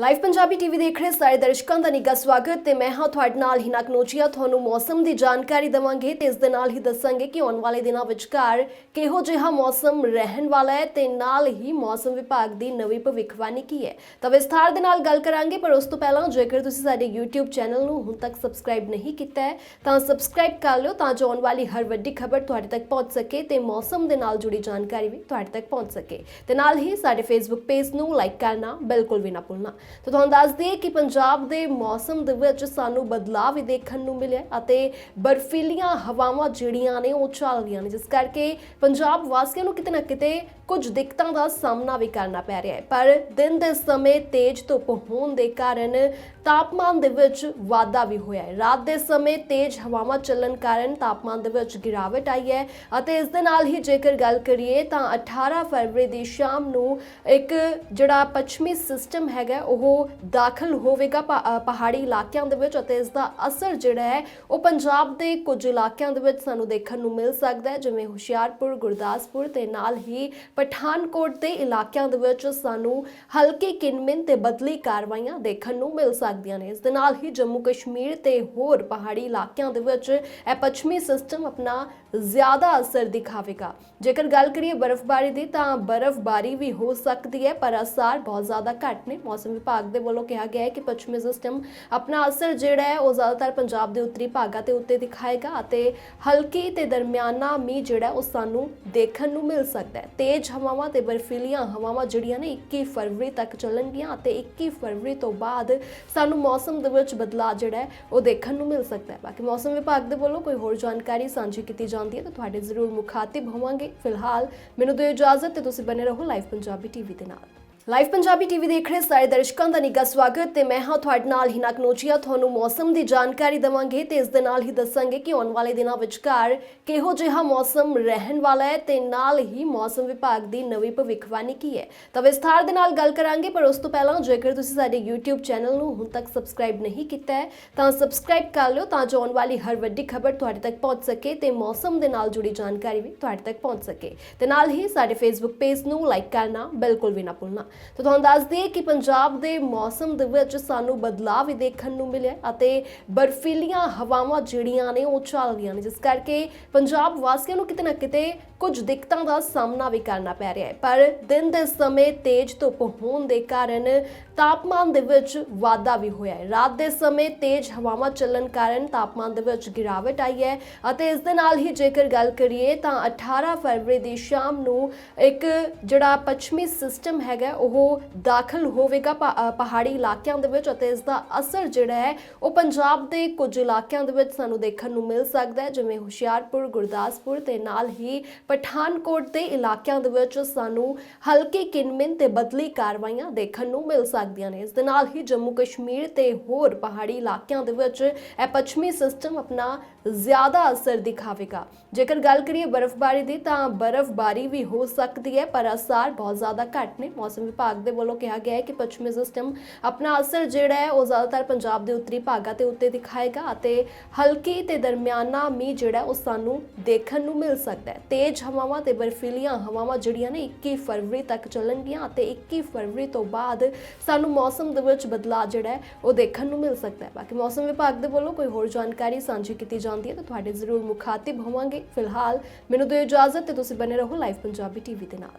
Live Punjabi TV ਦੇਖ ਰਹੇ ਸਾਰੇ ਦਰਸ਼ਕਾਂ ਦਾ ਨਿੱਘਾ ਸਵਾਗਤ ਤੇ ਮੈਂ ਹਾਂ ਤੁਹਾਡੇ ਨਾਲ ਹਿਨਾ ਕਨੋਚੀਆ ਤੁਹਾਨੂੰ ਮੌਸਮ ਦੀ ਜਾਣਕਾਰੀ ਦਵਾਂਗੇ ਤੇ ਇਸ ਦੇ ਨਾਲ ਹੀ ਦੱਸਾਂਗੇ ਕਿ ਆਉਣ ਵਾਲੇ ਦਿਨਾਂ ਵਿਚਕਾਰ ਕਿਹੋ ਜਿਹਾ ਮੌਸਮ ਰਹਿਣ ਵਾਲਾ ਹੈ ਤੇ ਨਾਲ ਹੀ ਮੌਸਮ ਵਿਭਾਗ ਦੀ ਨਵੀਂ ਭਵਿੱਖਬਾਣੀ ਕੀ ਹੈ। ਤਾਂ ਵਿਸਥਾਰ ਦੇ ਨਾਲ ਗੱਲ ਕਰਾਂਗੇ, ਪਰ ਉਸ ਤੋਂ ਪਹਿਲਾਂ ਜੇਕਰ ਤੁਸੀਂ ਸਾਡੇ YouTube ਚੈਨਲ ਨੂੰ ਹੁਣ ਤੱਕ ਸਬਸਕ੍ਰਾਈਬ ਨਹੀਂ ਕੀਤਾ ਹੈ, ਤਾਂ ਸਬਸਕ੍ਰਾਈਬ ਕਰ ਲਿਓ ਤਾਂ ਜੋ ਆਉਣ ਵਾਲੀ ਹਰ ਵੱਡੀ ਖਬਰ ਤੁਹਾਡੇ ਤੱਕ ਪਹੁੰਚ ਸਕੇ ਤੇ ਮੌਸਮ ਦੇ ਨਾਲ ਜੁੜੀ ਜਾਣਕਾਰੀ ਵੀ ਤੁਹਾਡੇ ਤੱਕ ਪਹੁੰਚ ਸਕੇ। ਤੇ ਨਾਲ ਹੀ ਸਾਡੇ Facebook ਪੇਜ ਨੂੰ ਲਾਈਕ ਕਰਨਾ ਬਿਲਕੁਲ ਵੀ ਨਾ ਭੁੱਲਣਾ। ਤਾਂ ਤੁਹਾਨੂੰ ਦੱਸ ਦਈਏ ਕਿ ਪੰਜਾਬ ਦੇ ਮੌਸਮ ਦੇ ਵਿੱਚ ਸਾਨੂੰ ਬਦਲਾਅ ਵੀ ਦੇਖਣ ਨੂੰ ਮਿਲਿਆ ਅਤੇ ਬਰਫੀਲੀਆਂ ਹਵਾਵਾਂ ਜਿਹੜੀਆਂ ਨੇ ਉਹ ਚੱਲ ਰਹੀਆਂ ਨੇ, ਜਿਸ ਕਰਕੇ ਪੰਜਾਬ ਵਾਸੀਆਂ ਨੂੰ ਕਿਤੇ ਨਾ ਕਿਤੇ ਕੁਝ ਦਿੱਕਤਾਂ ਦਾ ਸਾਹਮਣਾ ਵੀ ਕਰਨਾ ਪੈ ਰਿਹਾ ਹੈ। ਪਰ ਦਿਨ ਦੇ ਸਮੇਂ ਤੇਜ਼ ਧੁੱਪ ਹੋਣ ਦੇ ਕਾਰਨ ਤਾਪਮਾਨ ਦੇ ਵਿੱਚ ਵਾਧਾ ਵੀ ਹੋਇਆ ਹੈ। ਰਾਤ ਦੇ ਸਮੇਂ ਤੇਜ਼ ਹਵਾਵਾਂ ਚੱਲਣ ਕਾਰਨ ਤਾਪਮਾਨ ਦੇ ਵਿੱਚ ਗਿਰਾਵਟ ਆਈ ਹੈ ਅਤੇ ਇਸ ਦੇ ਨਾਲ ਹੀ ਜੇਕਰ ਗੱਲ ਕਰੀਏ ਤਾਂ 18 ਫਰਵਰੀ ਦੀ ਸ਼ਾਮ ਨੂੰ ਇੱਕ ਜਿਹੜਾ ਪੱਛਮੀ ਸਿਸਟਮ ਹੈਗਾ, ਉਹ ਉਹ ਦਾਖਲ ਹੋਵੇਗਾ ਪਹਾੜੀ ਇਲਾਕਿਆਂ ਦੇ ਵਿੱਚ ਅਤੇ ਇਸ ਦਾ ਅਸਰ ਜਿਹੜਾ ਹੈ ਉਹ ਪੰਜਾਬ ਦੇ ਕੁਝ ਇਲਾਕਿਆਂ ਦੇ ਵਿੱਚ ਸਾਨੂੰ ਦੇਖਣ ਨੂੰ ਮਿਲ ਸਕਦਾ ਹੈ, ਜਿਵੇਂ ਹੁਸ਼ਿਆਰਪੁਰ, ਗੁਰਦਾਸਪੁਰ ਤੇ ਨਾਲ ਹੀ ਪਠਾਨਕੋਟ ਦੇ ਇਲਾਕਿਆਂ ਦੇ ਵਿੱਚ ਸਾਨੂੰ ਹਲਕੀ ਕਿਨਮਿਨ ਤੇ ਬਦਲੀ ਕਾਰਵਾਈਆਂ ਦੇਖਣ ਨੂੰ ਮਿਲ ਸਕਦੀਆਂ ਨੇ। ਇਸ ਦੇ ਨਾਲ ਹੀ ਜੰਮੂ ਕਸ਼ਮੀਰ ਤੇ ਹੋਰ ਪਹਾੜੀ ਇਲਾਕਿਆਂ ਦੇ ਵਿੱਚ ਇਹ ਪੱਛਮੀ ਸਿਸਟਮ ਆਪਣਾ ਜ਼ਿਆਦਾ ਅਸਰ ਦਿਖਾਵੇਗਾ। ਜੇਕਰ ਗੱਲ ਕਰੀਏ ਬਰਫ਼ਬਾਰੀ ਦੀ ਤਾਂ ਬਰਫ਼ਬਾਰੀ ਵੀ ਹੋ ਸਕਦੀ ਹੈ, ਪਰ ਅਸਰ ਬਹੁਤ ਜ਼ਿਆਦਾ ਘੱਟ ਨੇ। ਮੌਸਮ ਵਿਭਾਗ ਦੇ ਵੱਲੋਂ ਕਿਹਾ ਗਿਆ ਹੈ ਕਿ ਪੱਛਮੀ ਸਿਸਟਮ ਆਪਣਾ ਅਸਰ ਜਿਹੜਾ ਹੈ ਉਹ ਜ਼ਿਆਦਾਤਰ ਪੰਜਾਬ ਦੇ ਉੱਤਰੀ ਭਾਗਾਂ ਤੇ ਉੱਤੇ ਦਿਖਾਏਗਾ ਅਤੇ ਹਲਕੀ ਤੇ ਦਰਮਿਆਨਾ ਮੀਂਹ ਜਿਹੜਾ ਉਹ ਸਾਨੂੰ ਦੇਖਣ ਨੂੰ ਮਿਲ ਸਕਦਾ ਹੈ। ਤੇਜ਼ ਹਵਾਵਾਂ ਤੇ ਬਰਫੀਲੀਆਂ ਹਵਾਵਾਂ ਜਿਹੜੀਆਂ ਨੇ 21 ਫਰਵਰੀ ਤੱਕ ਚੱਲਣਗੀਆਂ ਅਤੇ 21 ਫਰਵਰੀ ਤੋਂ ਬਾਅਦ ਸਾਨੂੰ ਮੌਸਮ ਦੇ ਵਿੱਚ ਬਦਲਾਅ ਜਿਹੜਾ ਉਹ ਦੇਖਣ ਨੂੰ ਮਿਲ ਸਕਦਾ ਹੈ। ਬਾਕੀ ਮੌਸਮ ਵਿਭਾਗ ਦੇ ਵੱਲੋਂ ਕੋਈ ਹੋਰ ਜਾਣਕਾਰੀ ਸਾਂਝੀ ਕੀਤੀ ਜਾਂਦੀ ਹੈ ਤਾਂ ਤੁਹਾਡੇ ਜ਼ਰੂਰ ਮੁਖਾਤਿਬ ਹੋਵਾਂਗੇ। ਫਿਲਹਾਲ ਮੈਨੂੰ ਦਿਓ ਇਜਾਜ਼ਤ ਤੇ ਤੁਸੀਂ ਬਨੇ ਰਹੋ ਲਾਈਵ ਪੰਜਾਬੀ ਟੀਵੀ ਦੇ ਨਾਲ। ਲਾਈਵ ਪੰਜਾਬੀ ਟੀਵੀ ਦੇਖ ਰਹੇ ਸਾਰੇ ਦਰਸ਼ਕਾਂ ਦਾ ਨਿੱਘਾ ਸਵਾਗਤ ਤੇ ਮੈਂ ਹਾਂ ਤੁਹਾਡੇ ਨਾਲ ਹਿਨਾ ਕਨੋਚੀਆ ਤੁਹਾਨੂੰ ਮੌਸਮ ਦੀ ਜਾਣਕਾਰੀ ਦਵਾਂਗੇ ਤੇ ਇਸ ਦੇ ਨਾਲ ਹੀ ਦੱਸਾਂਗੇ ਕਿ ਆਉਣ ਵਾਲੇ ਦਿਨਾਂ ਵਿਚਕਾਰ ਕਿਹੋ ਜਿਹਾ ਮੌਸਮ ਰਹਿਣ ਵਾਲਾ ਹੈ ਤੇ ਨਾਲ ਹੀ ਮੌਸਮ ਵਿਭਾਗ ਦੀ ਨਵੀਂ ਭਵਿੱਖਬਾਣੀ ਕੀ ਹੈ। ਤਾਂ ਵਿਸਥਾਰ ਦੇ ਨਾਲ ਗੱਲ ਕਰਾਂਗੇ, ਪਰ ਉਸ ਤੋਂ ਪਹਿਲਾਂ ਜੇਕਰ ਤੁਸੀਂ ਸਾਡੇ YouTube ਚੈਨਲ ਨੂੰ ਹੁਣ ਤੱਕ ਸਬਸਕ੍ਰਾਈਬ ਨਹੀਂ ਕੀਤਾ ਹੈ, ਤਾਂ ਸਬਸਕ੍ਰਾਈਬ ਕਰ ਲਿਓ ਤਾਂ ਜੋ ਆਉਣ ਵਾਲੀ ਹਰ ਵੱਡੀ ਖਬਰ ਤੁਹਾਡੇ ਤੱਕ ਪਹੁੰਚ ਸਕੇ ਤੇ ਮੌਸਮ ਦੇ ਨਾਲ ਜੁੜੀ ਜਾਣਕਾਰੀ ਵੀ ਤੁਹਾਡੇ ਤੱਕ ਪਹੁੰਚ ਸਕੇ। ਤੇ ਨਾਲ ਹੀ ਸਾਡੇ Facebook ਪੇਜ ਨੂੰ ਲਾਈਕ ਕਰਨਾ ਬਿਲਕੁਲ ਵੀ ਨਾ ਭੁੱਲਣਾ। ਤਾਂ ਤੁਹਾਨੂੰ ਦੱਸ ਦਈਏ ਕਿ ਪੰਜਾਬ ਦੇ ਮੌਸਮ ਦੇ ਵਿੱਚ ਸਾਨੂੰ ਬਦਲਾਅ ਵੀ ਦੇਖਣ ਨੂੰ ਮਿਲਿਆ ਅਤੇ ਬਰਫੀਲੀਆਂ ਹਵਾਵਾਂ ਜਿਹੜੀਆਂ ਨੇ ਉਹ ਚੱਲ ਰਹੀਆਂ ਨੇ, ਜਿਸ ਕਰਕੇ ਪੰਜਾਬ ਵਾਸੀਆਂ ਨੂੰ ਕਿਤੇ ਨਾ ਕਿਤੇ ਕੁਝ ਦਿੱਕਤਾਂ ਦਾ ਸਾਹਮਣਾ ਵੀ ਕਰਨਾ ਪੈ ਰਿਹਾ ਹੈ। ਪਰ ਦਿਨ ਦੇ ਸਮੇਂ ਤੇਜ਼ ਧੁੱਪ ਹੋਣ ਦੇ ਕਾਰਨ ਤਾਪਮਾਨ ਦੇ ਵਿੱਚ ਵਾਧਾ ਵੀ ਹੋਇਆ ਹੈ। ਰਾਤ ਦੇ ਸਮੇਂ ਤੇਜ਼ ਹਵਾਵਾਂ ਚੱਲਣ ਕਾਰਨ ਤਾਪਮਾਨ ਦੇ ਵਿੱਚ ਗਿਰਾਵਟ ਆਈ ਹੈ ਅਤੇ ਇਸ ਦੇ ਨਾਲ ਹੀ ਜੇਕਰ ਗੱਲ ਕਰੀਏ ਤਾਂ 18 ਫਰਵਰੀ ਦੀ ਸ਼ਾਮ ਨੂੰ ਇੱਕ ਜਿਹੜਾ ਪੱਛਮੀ ਸਿਸਟਮ ਹੈਗਾ ਉਹ ਦਾਖਲ ਹੋਵੇਗਾ ਪਹਾ- ਪਹਾੜੀ ਇਲਾਕਿਆਂ ਦੇ ਵਿੱਚ ਅਤੇ ਇਸ ਦਾ ਅਸਰ ਜਿਹੜਾ ਹੈ ਉਹ ਪੰਜਾਬ ਦੇ ਕੁਝ ਇਲਾਕਿਆਂ ਦੇ ਵਿੱਚ ਸਾਨੂੰ ਦੇਖਣ ਨੂੰ ਮਿਲ ਸਕਦਾ ਹੈ, ਜਿਵੇਂ ਹੁਸ਼ਿਆਰਪੁਰ, ਗੁਰਦਾਸਪੁਰ ਤੇ ਨਾਲ ਹੀ ਪਠਾਨਕੋਟ ਦੇ ਇਲਾਕਿਆਂ ਦੇ ਵਿੱਚ ਸਾਨੂੰ ਹਲਕੇ ਕਿਨਮਿਨ ਤੇ ਬਦਲੀ ਕਾਰਵਾਈਆਂ ਦੇਖਣ ਨੂੰ ਮਿਲ ਸਕਦੀਆਂ ਨੇ। ਇਸ ਦੇ ਨਾਲ ਹੀ ਜੰਮੂ ਕਸ਼ਮੀਰ ਤੇ ਹੋਰ ਪਹਾੜੀ ਇਲਾਕਿਆਂ ਦੇ ਵਿੱਚ ਇਹ ਪੱਛਮੀ ਸਿਸਟਮ ਆਪਣਾ ਜ਼ਿਆਦਾ ਅਸਰ ਦਿਖਾਵੇਗਾ। ਜੇਕਰ ਗੱਲ ਕਰੀਏ ਬਰਫ਼ਬਾਰੀ ਦੀ ਤਾਂ ਬਰਫ਼ਬਾਰੀ ਵੀ ਹੋ ਸਕਦੀ ਹੈ, ਪਰ ਅਸਰ ਬਹੁਤ ਜ਼ਿਆਦਾ ਘੱਟ ਨੇ। ਮੌਸਮ ਵਿਭਾਗ ਦੇ ਵੱਲੋਂ ਕਿਹਾ ਗਿਆ ਹੈ ਕਿ ਪੱਛਮੀ ਸਿਸਟਮ ਆਪਣਾ ਅਸਰ ਜਿਹੜਾ ਹੈ ਉਹ ਜ਼ਿਆਦਾਤਰ ਪੰਜਾਬ ਦੇ ਉੱਤਰੀ ਭਾਗਾਂ ਤੇ ਉੱਤੇ ਦਿਖਾਏਗਾ ਅਤੇ ਹਲਕੀ ਤੇ ਦਰਮਿਆਨਾ ਮੀਂਹ ਜਿਹੜਾ ਉਹ ਸਾਨੂੰ ਦੇਖਣ ਨੂੰ ਮਿਲ ਸਕਦਾ ਹੈ। ਤੇਜ਼ ਹਵਾਵਾਂ ਤੇ ਬਰਫੀਲੀਆਂ ਹਵਾਵਾਂ ਜਿਹੜੀਆਂ ਨੇ 21 ਫਰਵਰੀ ਤੱਕ ਚੱਲਣਗੀਆਂ ਅਤੇ 21 ਫਰਵਰੀ ਤੋਂ ਬਾਅਦ ਸਾਨੂੰ ਮੌਸਮ ਦੇ ਵਿੱਚ ਬਦਲਾਅ ਜਿਹੜਾ ਹੈ ਉਹ ਦੇਖਣ ਨੂੰ ਮਿਲ ਸਕਦਾ ਹੈ। ਬਾਕੀ ਮੌਸਮ ਵਿਭਾਗ ਦੇ ਵੱਲੋਂ ਕੋਈ ਹੋਰ ਜਾਣਕਾਰੀ ਸਾਂਝੀ ਕੀਤੀ ਜਾਂਦੀ ਹੈ ਤਾਂ ਤੁਹਾਡੇ ਜ਼ਰੂਰ ਮੁਖਾਤਿਬ ਹੋਵਾਂਗੇ। ਫਿਲਹਾਲ ਮੈਨੂੰ ਦਿਓ ਇਜਾਜ਼ਤ ਤੇ ਤੁਸੀਂ ਬਨੇ ਰਹੋ ਲਾਈਵ ਪੰਜਾਬੀ ਟੀਵੀ ਦੇ ਨਾਲ।